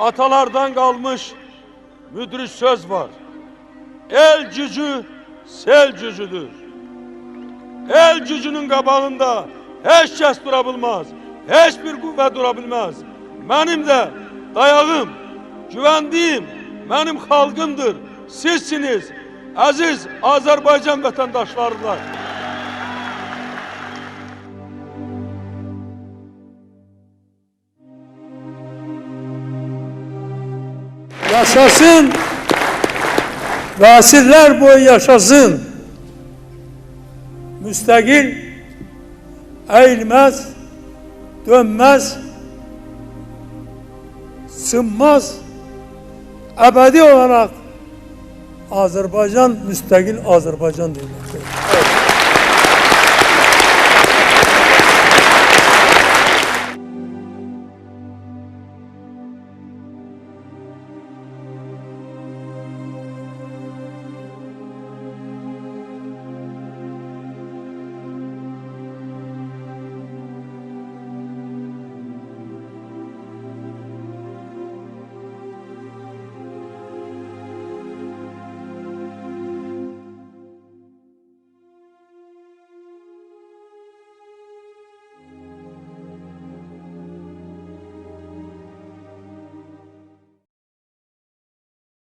atalardan kalmış müdrik söz var. El gücü sel gücüdür. El gücünün qabağında heç kəs dura bilməz. Heç bir qüvvə dura bilməz. Mənim də dayağım, güvəndiyim mənim xalqımdır. Sizsiniz, əziz Azərbaycan vətəndaşlarılar. Yaşasın. Vasiller boyu yaşasın. Müstakil, eğilmez, dönmez, sınmaz, ebedi olarak Azerbaycan müstakil Azerbaycan demektir.